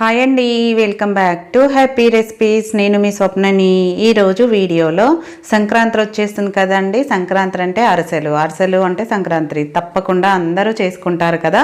Hi అండి welcome back to happy recipes నేను మీ స్వప్నని. ఈరోజు వీడియోలో సంక్రాంతి వచ్చేస్తుంది కదండి. సంక్రాంతి అంటే అరిసెలు. అరిసెలు అంటే సంక్రాంతి. తప్పకుండా అందరూ చేసుకుంటారు కదా.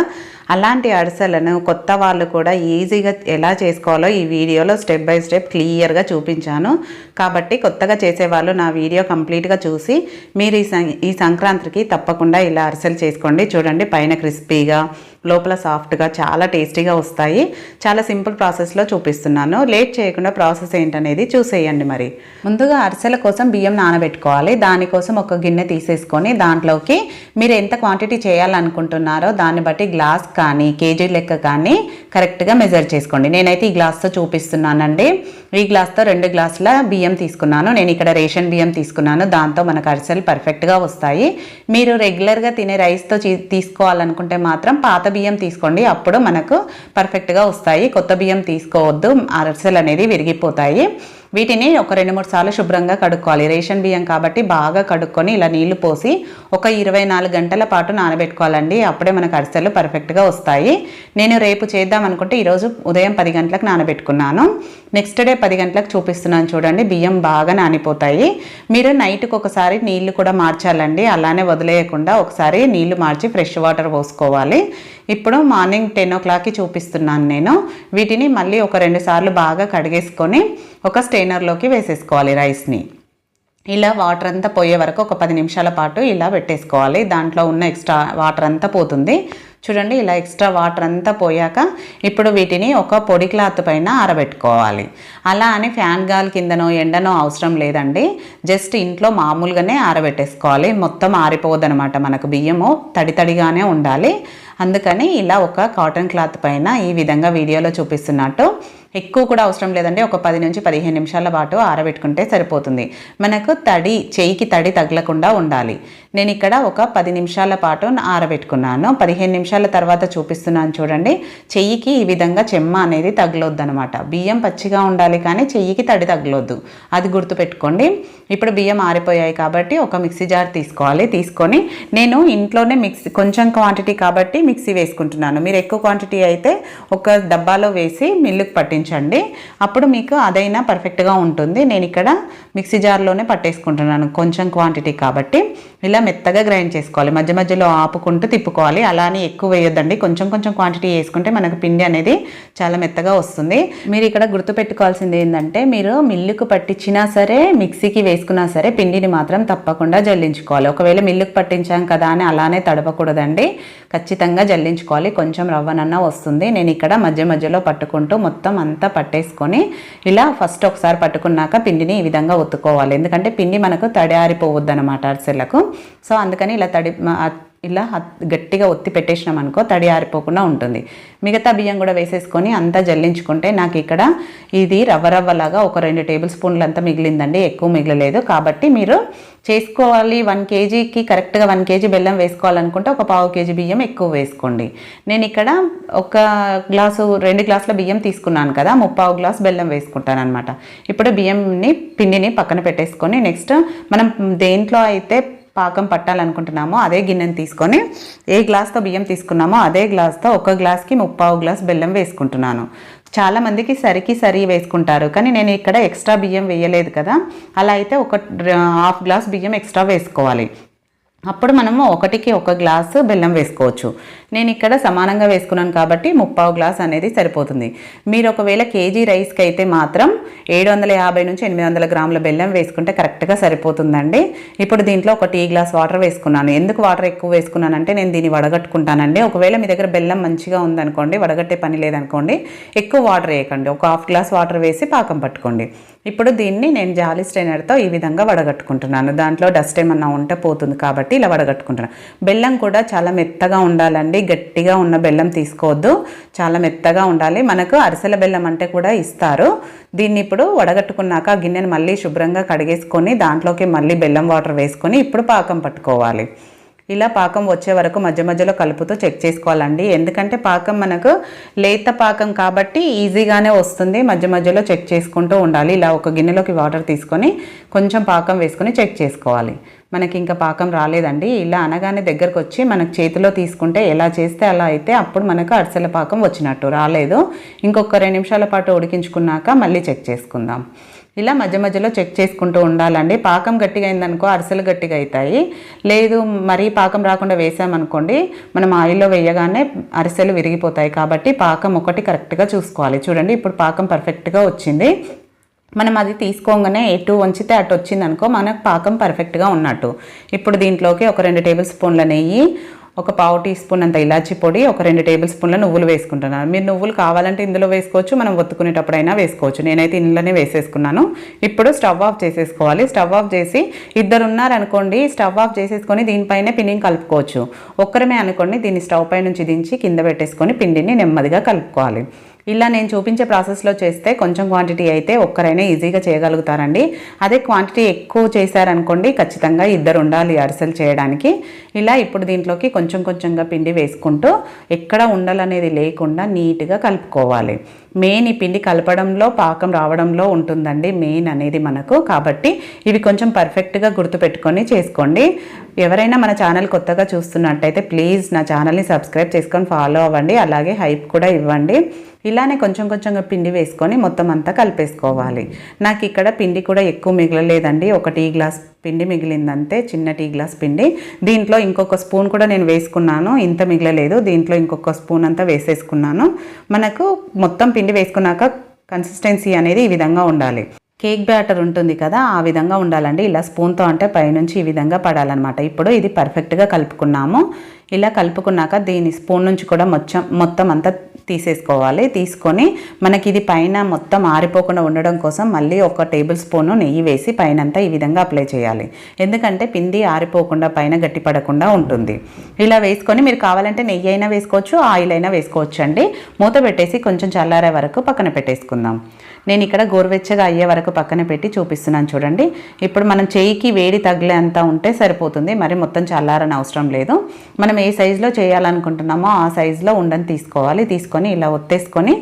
అలాంటి అరిసెలను కొత్త వాళ్ళు కూడా ఈజీగా ఎలా చేసుకోవాలో ఈ వీడియోలో స్టెప్ బై స్టెప్ క్లియర్గా చూపించాను. కాబట్టి కొత్తగా చేసేవాళ్ళు నా వీడియో కంప్లీట్గా చూసి మీరు ఈ సం- ఈ సంక్రాంతికి తప్పకుండా ఇలా అరిసెలు చేసుకోండి. చూడండి పైన క్రిస్పీగా లోపల సాఫ్ట్గా చాలా టేస్టీగా వస్తాయి. చాలా సింపుల్ ప్రాసెస్లో చూపిస్తున్నాను. లేట్ చేయకుండా ప్రాసెస్ ఏంటనేది చూసేయండి మరి. ముందుగా అరిసెల కోసం బియ్యం నానబెట్టుకోవాలి. దానికోసం ఒక గిన్నె తీసేసుకొని దాంట్లోకి మీరు ఎంత క్వాంటిటీ చేయాలనుకుంటున్నారో దాన్ని బట్టి గ్లాస్ కానీ కేజీ లెక్క కానీ కరెక్ట్గా మెజర్ చేసుకోండి. నేనైతే ఈ గ్లాస్తో చూపిస్తున్నానండి. ఈ గ్లాస్తో రెండు గ్లాసుల బియ్యం తీసుకున్నాను. నేను ఇక్కడ రేషన్ బియ్యం తీసుకున్నాను. దాంతో మనకు అరిసెలు పర్ఫెక్ట్గా వస్తాయి. మీరు రెగ్యులర్గా తినే రైస్తో తీసుకోవాలనుకుంటే మాత్రం పాత బియ్యం తీసుకోండి. అప్పుడు మనకు పర్ఫెక్ట్గా వస్తాయి. కొత్త బియ్యం తీసుకోవద్దు. అరిసెలు అనేది విరిగిపోతాయి. వీటిని ఒక రెండు మూడు సార్లు శుభ్రంగా కడుక్కోవాలి. రేషన్ బియ్యం కాబట్టి బాగా కడుక్కొని ఇలా నీళ్ళు పోసి ఒక ఇరవై నాలుగు గంటల పాటు నానబెట్టుకోవాలండి. అప్పుడే మనకు అరిసెలు పర్ఫెక్ట్గా వస్తాయి. నేను రేపు చేద్దాం అనుకుంటే ఈరోజు ఉదయం పది గంటలకు నానబెట్టుకున్నాను. నెక్స్ట్ డే పది గంటలకు చూపిస్తున్నాను చూడండి బియ్యం బాగా నానిపోతాయి. మీరు నైట్కి ఒకసారి నీళ్ళు కూడా మార్చాలండి. అలానే వదిలేయకుండా ఒకసారి నీళ్ళు మార్చి ఫ్రెష్ వాటర్ పోసుకోవాలి. ఇప్పుడు మార్నింగ్ టెన్ ఓ క్లాక్కి చూపిస్తున్నాను నేను. వీటిని మళ్ళీ ఒక రెండు సార్లు బాగా కడిగేసుకొని ఒక స్టెయినర్లోకి వేసేసుకోవాలి రైస్ని. ఇలా వాటర్ అంతా పోయే వరకు ఒక పది నిమిషాల పాటు ఇలా పెట్టేసుకోవాలి. దాంట్లో ఉన్న ఎక్స్ట్రా వాటర్ అంతా పోతుంది. చూడండి ఇలా ఎక్స్ట్రా వాటర్ అంతా పోయాక ఇప్పుడు వీటిని ఒక పొడి క్లాత్ పైన ఆరబెట్టుకోవాలి. అలా అని ఫ్యాన్ గాలి కిందనో ఎండనో అవసరం లేదండి. జస్ట్ ఇంట్లో మామూలుగానే ఆరబెట్టేసుకోవాలి. మొత్తం ఆరిపోదనమాట మనకు బియ్యము. తడి తడిగానే ఉండాలి. అందుకని ఇలా ఒక కాటన్ క్లాత్ పైన ఈ విధంగా వీడియోలో చూపిస్తున్నట్టు. ఎక్కువ కూడా అవసరం లేదండి ఒక పది నుంచి పదిహేను నిమిషాల పాటు ఆరబెట్టుకుంటే సరిపోతుంది. మనకు తడి చేయికి తడి తగలకుండా ఉండాలి. నేను ఇక్కడ ఒక పది నిమిషాల పాటు ఆరబెట్టుకున్నాను. పదిహేను నిమిషాల తర్వాత చూపిస్తున్నాను చూడండి. చెయ్యికి ఈ విధంగా చెమ్మ అనేది తగలొద్దు అనమాట బియ్యం పచ్చిగా ఉండాలి కానీ చెయ్యికి తడి తగలొద్దు. అది గుర్తుపెట్టుకోండి. ఇప్పుడు బియ్యం ఆరిపోయాయి కాబట్టి ఒక మిక్సీ జార్ తీసుకోవాలి. తీసుకొని నేను ఇంట్లోనే మిక్సీ కొంచెం క్వాంటిటీ కాబట్టి మిక్సీ వేసుకుంటున్నాను. మీరు ఎక్కువ క్వాంటిటీ అయితే ఒక డబ్బాలో వేసి మిల్లుకు పట్టించండి. అప్పుడు మీకు అదైనా పర్ఫెక్ట్గా ఉంటుంది. నేను ఇక్కడ మిక్సీ జార్లోనే పట్టేసుకుంటున్నాను. కొంచెం క్వాంటిటీ కాబట్టి ఇలా మెత్తగా గ్రైండ్ చేసుకోవాలి. మధ్య మధ్యలో ఆపుకుంటూ తిప్పుకోవాలి. అలానే ఎక్కువ వేయొద్దండి. కొంచెం కొంచెం క్వాంటిటీ వేసుకుంటే మనకు పిండి అనేది చాలా మెత్తగా వస్తుంది. మీరు ఇక్కడ గుర్తుపెట్టుకోవాల్సింది ఏంటంటే మీరు మిల్లుకు పట్టించినా సరే మిక్సీకి వేసుకున్నా సరే పిండిని మాత్రం తప్పకుండా జల్లించుకోవాలి. ఒకవేళ మిల్లుకు పట్టించాం కదా అని అలానే తడపకూడదండి ఖచ్చితంగా జల్లించుకోవాలి. కొంచెం రవ్వనన్నా వస్తుంది. నేను ఇక్కడ మధ్య మధ్యలో పట్టుకుంటూ మొత్తం అంతా పట్టేసుకొని ఇలా ఫస్ట్ ఒకసారి పట్టుకున్నాక పిండిని ఈ విధంగా ఒత్తుకోవాలి. ఎందుకంటే పిండి మనకు తడి ఆరిపోవద్దు అనమాట అరిసెలకు. సో అందుకని ఇలా తడి ఇలా గట్టిగా ఒత్తి పెట్టేసినాం అనుకో తడి ఆరిపోకుండా ఉంటుంది. మిగతా బియ్యం కూడా వేసేసుకొని అంతా జల్లించుకుంటే నాకు ఇక్కడ ఇది రవ్వ రవ్వలాగా ఒక రెండు టేబుల్ స్పూన్లు అంతా మిగిలిందండి ఎక్కువ మిగలలేదు. కాబట్టి మీరు చేసుకోవాలి వన్ కేజీకి కరెక్ట్గా వన్ కేజీ బెల్లం వేసుకోవాలనుకుంటే ఒక పావు కేజీ బియ్యం ఎక్కువ వేసుకోండి. నేను ఇక్కడ ఒక గ్లాసు రెండు గ్లాసుల బియ్యం తీసుకున్నాను కదా ముప్పావు గ్లాస్ బెల్లం వేసుకుంటాను అనమాట ఇప్పుడు బియ్యంని పిండిని పక్కన పెట్టేసుకొని నెక్స్ట్ మనం దేంట్లో అయితే పాకం పట్టాలనుకుంటున్నామో అదే గిన్నెని తీసుకొని ఏ గ్లాస్తో బియ్యం తీసుకున్నామో అదే గ్లాస్తో ఒక గ్లాస్కి ముప్పావు గ్లాస్ బెల్లం వేసుకుంటున్నాను. చాలా మందికి సరికి సరి వేసుకుంటారు. కానీ నేను ఇక్కడ ఎక్స్ట్రా బియ్యం వేయలేదు కదా. అలా అయితే ఒక హాఫ్ గ్లాస్ బియ్యం ఎక్స్ట్రా వేసుకోవాలి. అప్పుడు మనము ఒకటికి ఒక గ్లాసు బెల్లం వేసుకోవచ్చు. నేను ఇక్కడ సమానంగా వేసుకున్నాను కాబట్టి ముప్పావు గ్లాస్ అనేది సరిపోతుంది. మీరు ఒకవేళ కేజీ రైస్కి అయితే మాత్రం ఏడు వందల యాభై నుంచి ఎనిమిది వందల గ్రాముల బెల్లం వేసుకుంటే కరెక్ట్గా సరిపోతుందండి. ఇప్పుడు దీంట్లో ఒక టీ గ్లాస్ వాటర్ వేసుకున్నాను. ఎందుకు వాటర్ ఎక్కువ వేసుకున్నానంటే నేను దీన్ని వడగట్టుకుంటానండి. ఒకవేళ మీ దగ్గర బెల్లం మంచిగా ఉందనుకోండి వడగట్టే పని లేదనుకోండి ఎక్కువ వాటర్ వేయకండి. ఒక హాఫ్ గ్లాస్ వాటర్ వేసి పాకం పట్టుకోండి. ఇప్పుడు దీన్ని నేను జాలి స్ట్రైనర్తో ఈ విధంగా వడగట్టుకుంటున్నాను. దాంట్లో డస్ట్ ఏమన్నా ఉంటే పోతుంది కాబట్టి ఇలా వడగట్టుకుంటున్నాను. బెల్లం కూడా చాలా మెత్తగా ఉండాలండి. గట్టిగా ఉన్న బెల్లం తీసుకోవద్దు. చాలా మెత్తగా ఉండాలి. మనకు అరిసెల బెల్లం అంటే కూడా ఇస్తారు. దీన్ని ఇప్పుడు వడగట్టుకున్నాక గిన్నెను మళ్ళీ శుభ్రంగా కడిగేసుకొని దాంట్లోకి మళ్ళీ బెల్లం వాటర్ వేసుకొని ఇప్పుడు పాకం పట్టుకోవాలి. ఇలా పాకం వచ్చే వరకు మధ్య మధ్యలో కలుపుతూ చెక్ చేసుకోవాలండి. ఎందుకంటే పాకం మనకు లేత పాకం కాబట్టి ఈజీగానే వస్తుంది. మధ్య మధ్యలో చెక్ చేసుకుంటూ ఉండాలి. ఇలా ఒక గిన్నెలోకి వాటర్ తీసుకొని కొంచెం పాకం వేసుకొని చెక్ చేసుకోవాలి. మనకి ఇంకా పాకం రాలేదండి. ఇలా అనగానే దగ్గరకు వచ్చి మనకు చేతిలో తీసుకుంటే ఎలా చేస్తే అలా అయితే అప్పుడు మనకు అరిసెల పాకం వచ్చినట్టు. రాలేదు. ఇంకొక రెండు నిమిషాల పాటు ఉడికించుకున్నాక మళ్ళీ చెక్ చేసుకుందాం. ఇలా మధ్య మధ్యలో చెక్ చేసుకుంటూ ఉండాలండి. పాకం గట్టిగా అయిందనుకో అరిసెలు గట్టిగా అవుతాయి. లేదు మరీ పాకం రాకుండా వేసామనుకోండి మనం ఆయిల్లో వేయగానే అరిసెలు విరిగిపోతాయి కాబట్టి పాకం ఒకటి కరెక్ట్గా చూసుకోవాలి. చూడండి ఇప్పుడు పాకం పర్ఫెక్ట్గా వచ్చింది. మనం అది తీసుకోగానే ఎటు వంచితే అటు వచ్చిందనుకో మనకు పాకం పర్ఫెక్ట్గా ఉన్నట్టు. ఇప్పుడు దీంట్లోకి ఒక రెండు టేబుల్ స్పూన్ల నెయ్యి ఒక పావు టీ స్పూన్ అంత ఇలాచి పొడి ఒక రెండు టేబుల్ స్పూన్ల నువ్వులు వేసుకుంటున్నాను మీరు నువ్వులు కావాలంటే ఇందులో వేసుకోవచ్చు మనం ఒత్తుకునేటప్పుడైనా వేసుకోవచ్చు. నేనైతే ఇందులోనే వేసేసుకున్నాను. ఇప్పుడు స్టవ్ ఆఫ్ చేసేసుకోవాలి. స్టవ్ ఆఫ్ చేసి ఇద్దరు ఉన్నారనుకోండి స్టవ్ ఆఫ్ చేసేసుకొని దీనిపైనే పిండిని కలుపుకోవచ్చు. ఒక్కరమే అనుకోండి దీన్ని స్టవ్ పై నుంచి దించి కింద పెట్టేసుకొని పిండిని నెమ్మదిగా కలుపుకోవాలి. ఇలా నేను చూపించే ప్రాసెస్లో చేస్తే కొంచెం క్వాంటిటీ అయితే ఒక్కరైనా ఈజీగా చేయగలుగుతారండి. అదే క్వాంటిటీ ఎక్కువ చేశారనుకోండి ఖచ్చితంగా ఇద్దరు ఉండాలి అరిసెలు చేయడానికి. ఇలా ఇప్పుడు దీంట్లోకి కొంచెం కొంచెంగా పిండి వేసుకుంటూ ఎక్కడ ఉండాలనేది లేకుండా నీట్గా కలుపుకోవాలి. మెయిన్ ఈ పిండి కలపడంలో పాకం రావడంలో ఉంటుందండి మెయిన్ అనేది మనకు. కాబట్టి ఇవి కొంచెం పర్ఫెక్ట్గా గుర్తుపెట్టుకొని చేసుకోండి. ఎవరైనా మన ఛానల్ కొత్తగా చూస్తున్నట్టయితే ప్లీజ్ నా ఛానల్ని సబ్స్క్రైబ్ చేసుకొని ఫాలో అవ్వండి. అలాగే హైప్ కూడా ఇవ్వండి. ఇలానే కొంచెం కొంచెంగా పిండి వేసుకొని మొత్తం అంతా కలిపేసుకోవాలి. నాకు ఇక్కడ పిండి కూడా ఎక్కువ మిగలలేదండి. ఒక టీ గ్లాస్ పిండి మిగిలిందంతే చిన్న టీ గ్లాస్ పిండి. దీంట్లో ఇంకొక స్పూన్ కూడా నేను వేసుకున్నాను ఇంత మిగలలేదు. దీంట్లో ఇంకొక స్పూన్ అంతా వేసేసుకున్నాను. మనకు మొత్తం పిండి వేసుకున్నాక కన్సిస్టెన్సీ అనేది ఈ విధంగా ఉండాలి. కేక్ బ్యాటర్ ఉంటుంది కదా ఆ విధంగా ఉండాలండి. ఇలా స్పూన్తో అంటే పైనుంచి ఈ విధంగా పడాలన్నమాట. ఇప్పుడు ఇది పర్ఫెక్ట్గా కలుపుకున్నాము. ఇలా కలుపుకున్నాక దీని స్పూన్ నుంచి కూడా మొత్తం మొత్తం అంతా తీసేసుకోవాలి. తీసుకొని మనకి ఇది పైన మొత్తం ఆరిపోకుండా ఉండడం కోసం మళ్ళీ ఒక టేబుల్ స్పూను నెయ్యి వేసి పైన అంతా ఈ విధంగా అప్లై చేయాలి. ఎందుకంటే పిండి ఆరిపోకుండా పైన గట్టిపడకుండా ఉంటుంది. ఇలా వేసుకొని మీరు కావాలంటే నెయ్యి అయినా వేసుకోవచ్చు ఆయిల్ అయినా వేసుకోవచ్చు అండి మూత పెట్టేసి కొంచెం చల్లారే వరకు పక్కన పెట్టేసుకుందాం. నేను ఇక్కడ గోరువెచ్చగా అయ్యే వరకు పక్కన పెట్టి చూపిస్తున్నాను చూడండి. ఇప్పుడు మనం చేయికి వేడి తగిలేంత ఉంటే సరిపోతుంది. మరి మొత్తం చల్లారని అవసరం లేదు. మనం మనం ఏ సైజులో చేయాలనుకుంటున్నామో ఆ సైజులో ఉండని తీసుకోవాలి. తీసుకొని ఇలా ఒత్తేసుకొని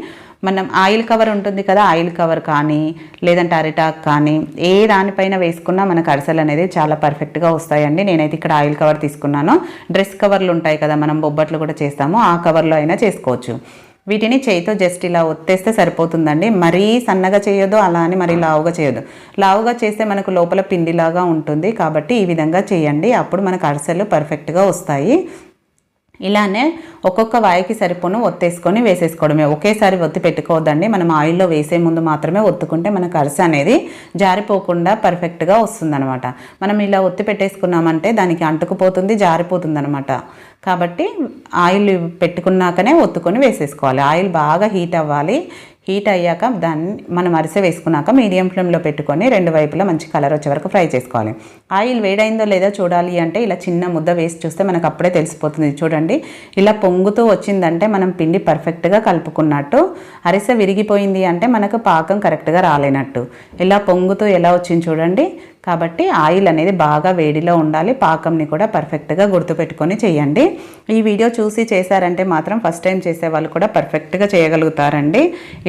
మనం ఆయిల్ కవర్ ఉంటుంది కదా ఆయిల్ కవర్ కానీ లేదంటే అరిటాక్ కానీ ఏ దానిపైన వేసుకున్నా మనకు అరిసెలు అనేది చాలా పర్ఫెక్ట్గా వస్తాయండి. నేనైతే ఇక్కడ ఆయిల్ కవర్ తీసుకున్నాను. డ్రెస్ కవర్లు ఉంటాయి కదా మనం బొబ్బట్లు కూడా చేస్తాము. ఆ కవర్లో అయినా చేసుకోవచ్చు. వీటిని చేయితో జస్ట్ ఇలా ఒత్తేస్తే సరిపోతుందండి. మరీ సన్నగా చేయొద్దు అలా అని మరీ లావుగా చేయొద్దు. లావుగా చేస్తే మనకు లోపల పిండిలాగా ఉంటుంది కాబట్టి ఈ విధంగా చేయండి. అప్పుడు మనకు అరిసెలు పర్ఫెక్ట్గా వస్తాయి. ఇలానే ఒక్కొక్క వాయికి సరిపోను ఒత్తేసుకొని వేసేసుకోవడమే. ఒకేసారి ఒత్తి పెట్టుకోవద్దండి. మనం ఆయిల్లో వేసే ముందు మాత్రమే ఒత్తుకుంటే మనకు అరిసె అనేది జారిపోకుండా పర్ఫెక్ట్గా వస్తుందనమాట మనం ఇలా ఒత్తి పెట్టేసుకున్నామంటే దానికి అంటుకుపోతుంది జారిపోతుంది అనమాట కాబట్టి ఆయిల్ పెట్టుకున్నాకనే ఒత్తుకొని వేసేసుకోవాలి. ఆయిల్ బాగా హీట్ అవ్వాలి. హీట్ అయ్యాక దాన్ని మనం అరిసె వేసుకున్నాక మీడియం ఫ్లేమ్లో పెట్టుకొని రెండు వైపులా మంచి కలర్ వచ్చే వరకు ఫ్రై చేసుకోవాలి. ఆయిల్ వేడైందో లేదో చూడాలి అంటే ఇలా చిన్న ముద్ద వేసి చూస్తే మనకు అప్పుడే తెలిసిపోతుంది. చూడండి ఇలా పొంగుతూ వచ్చిందంటే మనం పిండి పర్ఫెక్ట్గా కలుపుకున్నట్టు అరిసె విరిగిపోయింది అంటే మనకు పాకం కరెక్ట్గా రాలేనట్టు. ఇలా పొంగుతూ ఎలా వచ్చింది చూడండి కాబట్టి ఆయిల్ అనేది బాగా వేడిలో ఉండాలి. పాకంని కూడా పర్ఫెక్ట్గా గుర్తుపెట్టుకొని చేయండి. ఈ వీడియో చూసి చేశారంటే మాత్రం ఫస్ట్ టైం చేసే వాళ్ళు కూడా పర్ఫెక్ట్గా చేయగలుగుతారండి.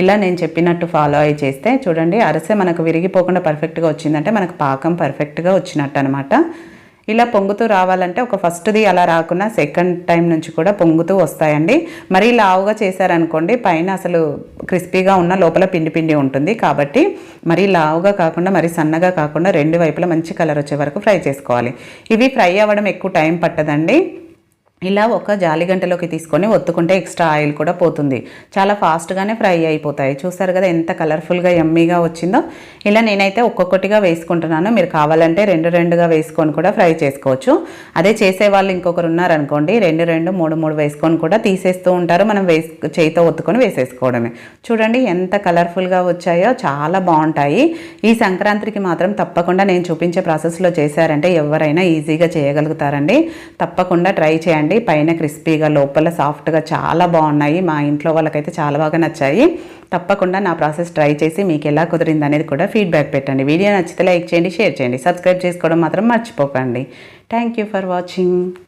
ఇలా నేను చెప్పినట్టు ఫాలో అయ్యి చేస్తే చూడండి అరసె మనకు విరిగిపోకుండా పర్ఫెక్ట్గా వచ్చిందంటే మనకు పాకం పర్ఫెక్ట్గా వచ్చినట్టు అనమాట ఇలా పొంగుతూ రావాలంటే ఒక ఫస్ట్ది అలా రాకుండా సెకండ్ టైం నుంచి కూడా పొంగుతూ వస్తాయండి. మరీ లావుగా చేశారనుకోండి పైన అసలు క్రిస్పీగా ఉన్న లోపల పిండి పిండి ఉంటుంది కాబట్టి మరీ లావుగా కాకుండా మరీ సన్నగా కాకుండా రెండు వైపులా మంచి కలర్ వచ్చే వరకు ఫ్రై చేసుకోవాలి. ఇవి ఫ్రై అవ్వడం ఎక్కువ టైం పట్టదండి. ఇలా ఒక జాలి గంటలోకి తీసుకొని ఒత్తుకుంటే ఎక్స్ట్రా ఆయిల్ కూడా పోతుంది. చాలా ఫాస్ట్గానే ఫ్రై అయిపోతాయి. చూస్తారు కదా ఎంత కలర్ఫుల్గా ఎమ్మీగా వచ్చిందో? ఇలా నేనైతే ఒక్కొక్కటిగా వేసుకుంటున్నాను. మీరు కావాలంటే రెండు రెండుగా వేసుకొని కూడా ఫ్రై చేసుకోవచ్చు. అదే చేసే వాళ్ళు ఇంకొకరు ఉన్నారనుకోండి రెండు రెండు మూడు మూడు వేసుకొని కూడా తీసేస్తూ ఉంటారు. మనం వేసు చేయితో ఒత్తుకొని వేసేసుకోవడమే. చూడండి ఎంత కలర్ఫుల్గా వచ్చాయో చాలా బాగుంటాయి. ఈ సంక్రాంతికి మాత్రం తప్పకుండా నేను చూపించే ప్రాసెస్లో చేశారంటే ఎవరైనా ఈజీగా చేయగలుగుతారండి. తప్పకుండా ట్రై చేయండి. పైన క్రిస్పీగా లోపల సాఫ్ట్గా చాలా బాగున్నాయి. మా ఇంట్లో వాళ్ళకైతే చాలా బాగా నచ్చాయి. తప్పకుండా నా ప్రాసెస్ ట్రై చేసి మీకు ఎలా కుదిరింది అనేది కూడా ఫీడ్బ్యాక్ పెట్టండి. వీడియో నచ్చితే లైక్ చేయండి షేర్ చేయండి. సబ్స్క్రైబ్ చేసుకోవడం మాత్రం మర్చిపోకండి. Thank you for watching.